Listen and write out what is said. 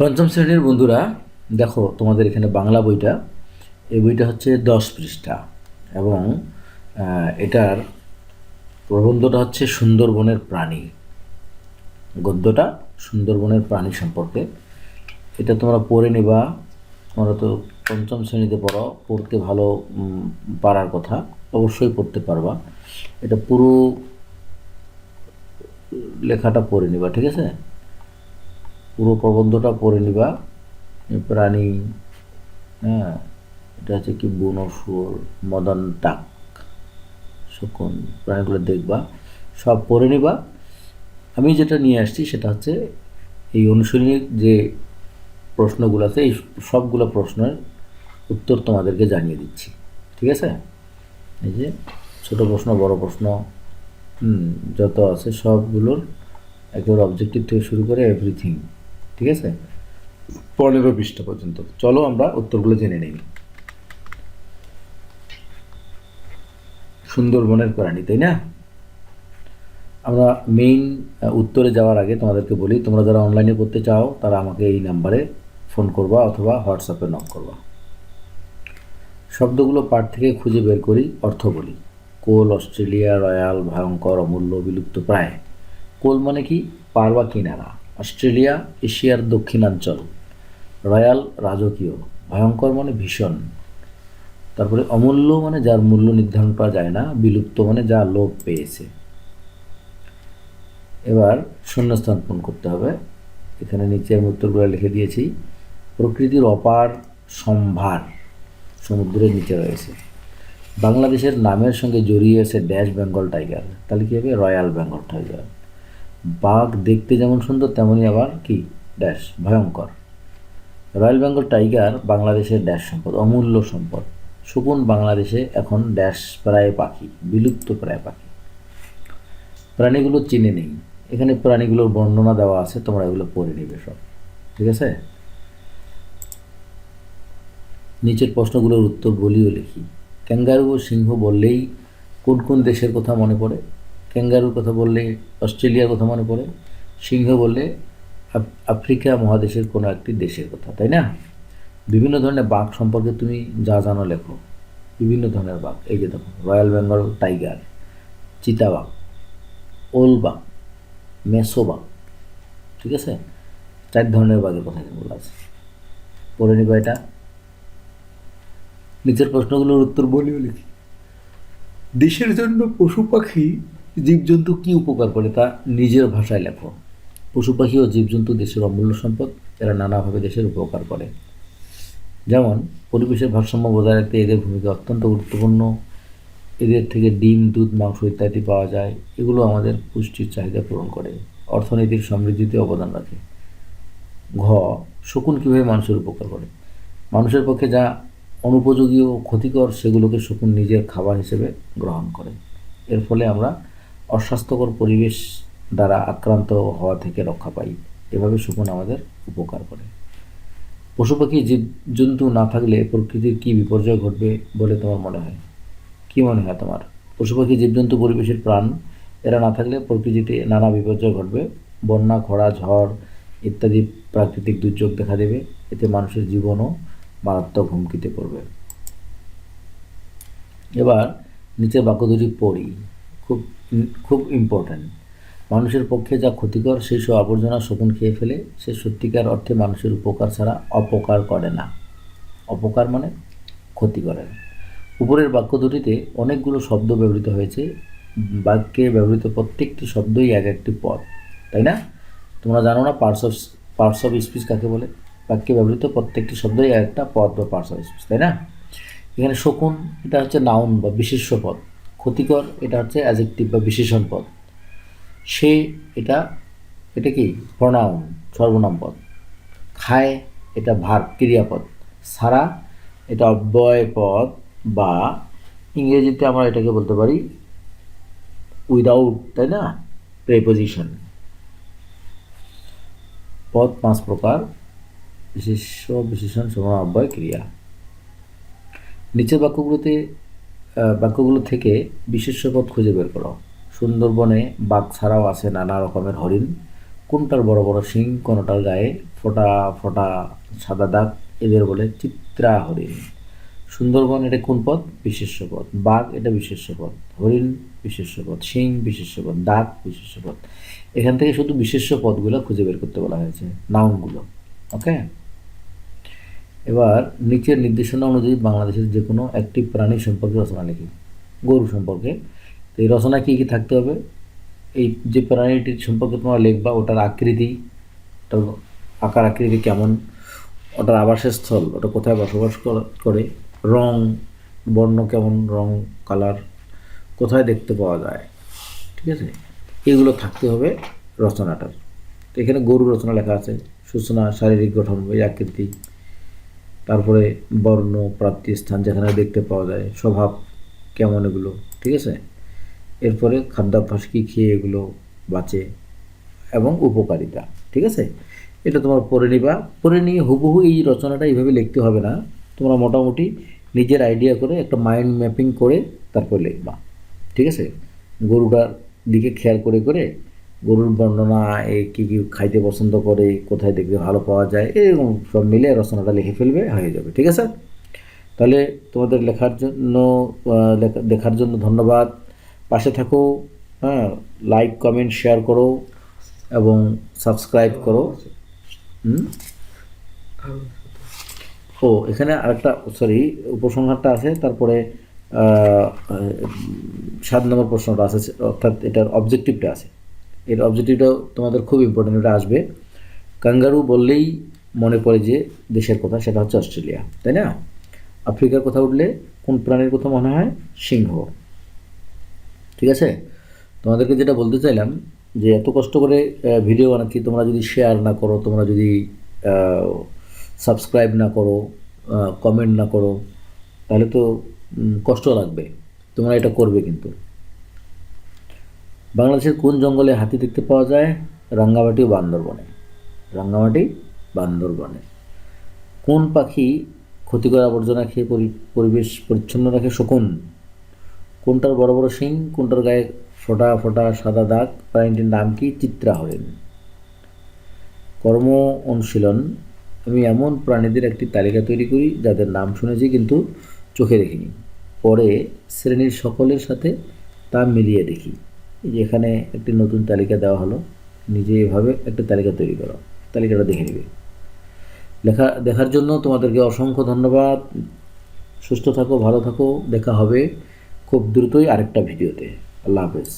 পঞ্চম শ্রেণির বন্ধুরা, দেখো তোমাদের এখানে বাংলা বইটা। এই বইটা হচ্ছে দশ পৃষ্ঠা এবং এটার প্রবন্ধটা হচ্ছে সুন্দরবনের প্রাণী। গদ্যটা সুন্দরবনের প্রাণী সম্পর্কে। এটা তোমরা পড়ে নিবা, তোমরা তো পঞ্চম শ্রেণীতে পড়ো, পড়তে ভালো পারার কথা, অবশ্যই পড়তে পারবা। এটা পুরো লেখাটা পড়ে নিবা, ঠিক আছে? পুরো প্রবন্ধটা পড়ে নিবা। প্রাণী হ্যাঁ এটা হচ্ছে কি বুনো শুয়োর মদন টাক শকুন প্রাণীগুলো দেখবা, সব পড়ে নিবা। আমি যেটা নিয়ে আসছি সেটা হচ্ছে এই অনুশীলনীর যে প্রশ্নগুলো আছে, এই সবগুলো প্রশ্নের উত্তর তোমাদেরকে জানিয়ে দিচ্ছি। ঠিক আছে? এই যে, ছোট প্রশ্ন, বড় প্রশ্ন যত আছে সবগুলোর, একেবারে অবজেক্টিভ থেকে শুরু করে এভরিথিং ঠিক আছে? পনেরো পৃষ্ঠা পর্যন্ত। চলো আমরা উত্তরগুলো জেনে নিই। সুন্দরবনের প্রাণী, তাই না? আমরা মেইন উত্তরে যাওয়ার আগে তোমাদেরকে বলি, তোমরা যারা অনলাইনে করতে চাও, তারা আমাকে এই নাম্বারে ফোন করবা অথবা হোয়াটসঅ্যাপে নক করবা। শব্দগুলো পাঠ থেকে খুঁজে বের করি, অর্থ বলি। কোল, অস্ট্রেলিয়া রয়্যাল ভয়ঙ্কর, অমূল্য, বিলুপ্ত প্রায়। কোল মানে কি? পার বা কিনারা। অস্ট্রেলিয়া, এশিয়ার দক্ষিণাঞ্চল, রয়্যাল রাজকীয়, ভয়ঙ্কর মানে ভীষণ। তারপরে অমূল্য মানে যার মূল্য নির্ধারণ করা যায় না, বিলুপ্ত মানে যা লোপ পেয়েছে। এবার শূন্যস্থান পূরণ করতে হবে। এখানে নিচে আমি উত্তরগুলো লিখে দিয়েছি। প্রকৃতির অপার সম্ভার সমুদ্রের নিচে রয়েছে। বাংলাদেশের নামের সঙ্গে জড়িয়ে আছে ড্যাশ বেঙ্গল টাইগার। তাহলে কী হবে? Royal Bengal tiger. বাঘ দেখতে যেমন সুন্দর, তেমনই আবার কি? ড্যাশ ভয়ঙ্কর। রয়্যাল বেঙ্গল টাইগার বাংলাদেশের ড্যাশ সম্পদ, অমূল্য সম্পদ। শকুন বাংলাদেশে এখন ড্যাশ প্রায় পাখি, বিলুপ্ত প্রায় পাখি। প্রাণীগুলো চিনে নেই। এখানে প্রাণীগুলোর বর্ণনা দেওয়া আছে, তোমরা এগুলো পড়ে নেবে সব। ঠিক আছে? নিচের প্রশ্নগুলোর উত্তর বলিও লিখি। ক্যাঙ্গারু ও সিংহ বললেই কোন কোন দেশের কথা মনে পড়ে? ক্যাঙ্গারুর কথা বললে অস্ট্রেলিয়ার কথা মনে পড়ে, সিংহ বললে আফ্রিকা মহাদেশের কোনো একটি দেশের কথা তাই না? বিভিন্ন ধরনের বাঘ সম্পর্কে তুমি যা জানো লেখো। বিভিন্ন ধরনের বাঘ, এই যে দেখো রয়্যাল বেঙ্গল টাইগার চিতাবাঘ ওল বাঘ, মেসো বাঘ, ঠিক আছে? চার ধরনের বাঘের কথা বলা আছে। পড়ে নিবা এটা। নিচের প্রশ্নগুলোর উত্তর বলিও লিখি। দেশের জন্য পশু পাখি জীবজন্তু কী উপকার করে তা নিজের ভাষায় লেখো। পশু পাখি ও জীবজন্তু দেশের অমূল্য সম্পদ, এরা নানাভাবে দেশের উপকার করে। যেমন, পরিবেশের ভারসাম্য বজায় রাখতে এদের ভূমিকা অত্যন্ত গুরুত্বপূর্ণ। এদের থেকে ডিম, দুধ, মাংস ইত্যাদি পাওয়া যায়। এগুলো আমাদের পুষ্টির চাহিদা পূরণ করে। অর্থনৈতিক সমৃদ্ধিতে অবদান রাখে। ঘ, শকুন কীভাবে মানুষের উপকার করে? মানুষের পক্ষে যা অনুপযোগী ও ক্ষতিকর, সেগুলোকে শকুন নিজের খাবার হিসেবে গ্রহণ করে। এর ফলে আমরা অস্বাস্থ্যকর পরিবেশ দ্বারা আক্রান্ত হওয়া থেকে রক্ষা পাই। এভাবে শকুন আমাদের উপকার করে। পশু পাখি, জীবজন্তু না থাকলে প্রকৃতির কী বিপর্যয় ঘটবে বলে তোমার মনে হয়? কী মনে হয় তোমার? পশু পাখি, জীবজন্তু পরিবেশের প্রাণ, এরা না থাকলে প্রকৃতিতে নানা বিপর্যয় ঘটবে। বন্যা, খরা, ঝড় ইত্যাদি প্রাকৃতিক দুর্যোগ দেখা দেবে। এতে মানুষের জীবনও মারাত্মক হুমকিতে পড়বে। এবার নিচের বাক্য দুটি পড়ি। খুব খুব ইম্পর্ট্যান্ট মানুষের পক্ষে যা ক্ষতিকর, সেই সব আবর্জনা শকুন খেয়ে ফেলে সে সত্যিকার অর্থে মানুষের উপকার ছাড়া অপকার করে না। অপকার মানে ক্ষতি করে। না উপরের বাক্য দুটিতে অনেকগুলো শব্দ ব্যবহৃত হয়েছে। বাক্যে ব্যবহৃত প্রত্যেকটি শব্দই এক একটি পদ, তাই না? তোমরা জানো না parts of parts of speech কাকে বলে? বাক্যে ব্যবহৃত প্রত্যেকটি শব্দই এক একটা পদ বা পার্টস অফ স্পিচ তাই না? এখানে শকুন এটা হচ্ছে নাউন বা বিশেষ্য পদ। ক্ষতিকর, এটা হচ্ছে অ্যাজেক্টিভ বা বিশেষণ পদ। সে, এটা এটা কি? প্রনাউন সর্বনাম পদ। খায়, এটা ভার, ক্রিয়াপদ। সারা, এটা অব্যয় পদ বা ইংরেজিতে আমরা এটাকে বলতে পারি উইদাউট তাই না? প্রেপোজিশন পদ পাঁচ প্রকার বিশেষ বিশেষণ সমান অব্যয়, ক্রিয়া। নিচের বাক্যগুলোতে বাক্যগুলো থেকে বিশেষ্য পদ খুঁজে বের করো। সুন্দরবনে বাঘ ছাড়াও আছে নানা রকমের হরিণ। কোনটার বড় বড় শিং, কোনটার গায়ে ফোটা ফোটা সাদা দাগ, এদের বলে চিত্রা হরিণ। সুন্দরবন এটা কোন পদ? বিশেষ্য পদ বাঘ এটা বিশেষ্য পদ হরিণ বিশেষ্য শিং পদ দাগ বিশেষ্য পদ এখান থেকে শুধু বিশেষ্য পদগুলো খুঁজে বের করতে বলা হয়েছে, নাউনগুলো। ওকে এবার নিচের নির্দেশনা অনুযায়ী বাংলাদেশের যে কোনো একটি প্রাণী সম্পর্কে রচনা লিখি। গরু সম্পর্কে। তো এই রচনা কী কী থাকতে হবে? এই যে প্রাণীটির সম্পর্কে তোমরা লিখবা, ওটার আকৃতি, ওটার আকার আকৃতি কেমন, ওটার আবাসস্থল, ওটা কোথায় বসবাস করে রং, বর্ণ কেমন, রং, কালার, কোথায় দেখতে পাওয়া যায়, ঠিক আছে? এগুলো থাকতে হবে রচনাটার। তো এখানে গরু রচনা লেখা আছে, সূচনা, শারীরিক গঠন, এই আকৃতি। তারপরে বর্ণ, প্রাপ্তি স্থান যেখানে দেখতে পাওয়া যায়, স্বভাব কেমন এগুলো, ঠিক আছে? এরপরে খাদ্যাভ্যাস কী খেয়ে এগুলো বাঁচে এবং উপকারিতা, ঠিক আছে? এটা তোমার পড়ে নিবা। পড়ে নিয়ে হুবহু এই রচনাটা এইভাবে লিখতে হবে না। তোমরা মোটামুটি নিজের আইডিয়া করে একটা মাইন্ড ম্যাপিং করে তারপর লিখবা, ঠিক আছে? গরুটার দিকে খেয়াল করে করে গরুর বর্ণনা, এ কী কী খাইতে পছন্দ করে, কোথায় দেখতে ভালো পাওয়া যায়, এরকম সব মিলে রচনাটা লিখে ফেলবে, হয়ে যাবে, ঠিক আছে? তাহলে তোমাদের লেখার জন্য দেখার জন্য ধন্যবাদ। পাশে থাকো হ্যাঁ লাইক কমেন্ট শেয়ার করো এবং সাবস্ক্রাইব করো। ও, এখানে আরেকটা সরি উপসংহারটা আছে, তারপরে সাত নম্বর প্রশ্নটা আছে, অর্থাৎ এটার অবজেক্টিভটা আছে। এর অবজেক্টিভটাও তোমাদের খুব ইম্পর্টেন্ট এটা আসবে। কাঙ্গারু বললেই মনে পড়ে যে দেশের কথা, সেটা হচ্ছে অস্ট্রেলিয়া, তাই না? আফ্রিকার কথা উঠলে কোন প্রাণীর কথা মনে হয়? সিংহ। ঠিক আছে? তোমাদেরকে যেটা বলতে চাইলাম, যে এত কষ্ট করে ভিডিও বানাচ্ছি, তোমরা যদি শেয়ার না করো, তোমরা যদি সাবস্ক্রাইব না করো কমেন্ট না করো, তাহলে তো কষ্ট লাগবে। তোমরা এটা করবে কিন্তু। বাংলাদেশের কোন জঙ্গলে হাতি দেখতে পাওয়া যায়? রাঙ্গামাটি ও বান্দরবনে। রাঙ্গামাটি, বান্দরবনে। কোন পাখি ক্ষতিকর আবর্জনা খেয়ে পরি- পরিবেশ পরিচ্ছন্ন রাখে? শকুন। কোনটার বড় বড় শিং, কোনটার গায়ে ফোটা ফোটা সাদা দাগ প্রাণীটির নাম কি? চিত্রা হরিণ কর্ম অনুশীলন আমি এমন প্রাণীদের একটি তালিকা তৈরি করি, যাদের নাম শুনেছি কিন্তু চোখে দেখিনি। পরে শ্রেণির সকলের সাথে তা মিলিয়ে দেখি। যে এখানে একটি নতুন তালিকা দেওয়া হলো, নিজে এভাবে একটা তালিকা তৈরি করো। তালিকাটা দেখে নিবে। লেখা, দেখার জন্য তোমাদেরকে অসংখ্য ধন্যবাদ। সুস্থ থাকো, ভালো থাকো। দেখা হবে খুব দ্রুতই আরেকটা ভিডিওতে। আল্লাহ হাফেজ।